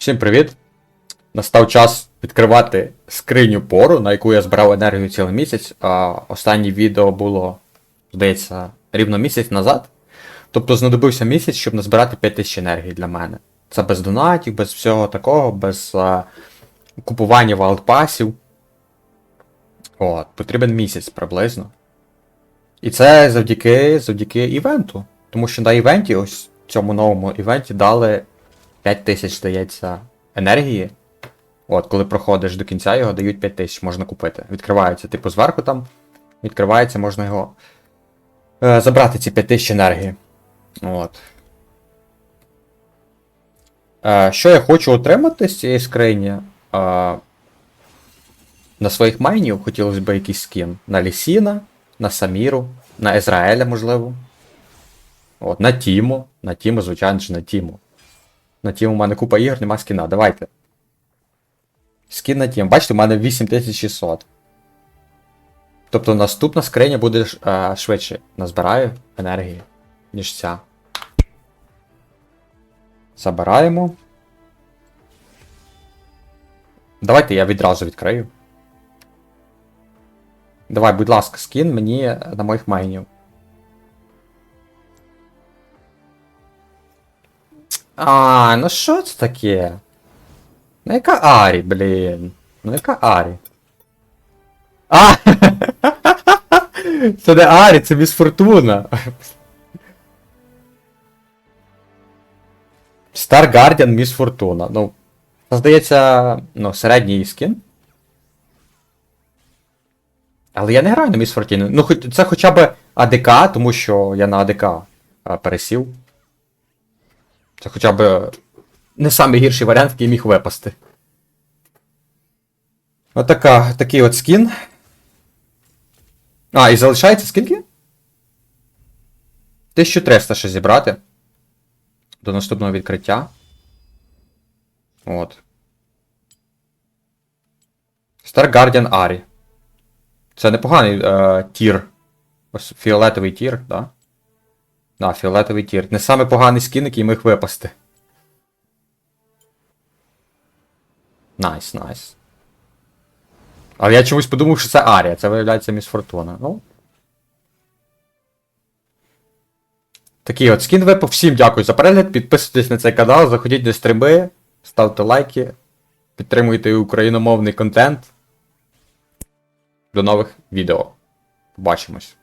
Всім привіт! Настав час відкривати скриню пору, на яку я збирав енергію цілий місяць. А останнє відео було, здається, рівно місяць назад. Тобто знадобився місяць, щоб назбирати 5000 енергії для мене. Це без донатів, без всього такого, без а, купування валдпасів. От, потрібен місяць приблизно. І це завдяки, завдяки івенту. Тому що на івенті, ось цьому новому івенті, дали 5000, здається, енергії. От, коли проходиш до кінця, його дають 5000, можна купити. Відкривається, типу, зверху там. Відкривається, можна його е, забрати ці 5000 енергії. От. Е, що я хочу отримати з цієї скрині? Е, на своїх майнів хотілося б якийсь скін. На Лісіна, на Саміру, на Ізраїля, можливо. От, на Тіму. На Тіму, звичайно ж, на Тіму. На Тім у мене купа ігор, нема скіна. Давайте. Скін на Тім. Бачите, у мене 8600. Тобто наступна скриня буде е, швидше назбираю енергії, ніж ця. Забираємо. Давайте я відразу відкрию. Давай, будь ласка, скін мені на моїх майнів. А, ну що це таке? Ну яка Арі, блін. Ну яка Арі? А! Це не Арі, це Міс Фортуна. Star Guardian Міс Фортуна. Ну, здається, ну, середній скін. Але я не граю на Міс Фортуну. Ну, це хоча б АДК, тому що я на АДК пересів. Це хоча б не самий гірший варіант, який міг випасти. Отака, такий от скін. А, і залишається скільки? 1300 ще зібрати. До наступного відкриття. От. Star Guardian Ari. Це непоганий е, тір. Ось фіолетовий тір, так? Да? Да, фіолетовий тір. Не саме поганий скін, який міг випасти. Найс, найс. Але я чомусь подумав, що це Арія, це виявляється Міс Фортуна. Ну. Такий от скін випав. Всім дякую за перегляд. Підписуйтесь на цей канал, заходіть на стріми, ставте лайки, підтримуйте україномовний контент. До нових відео. Побачимось.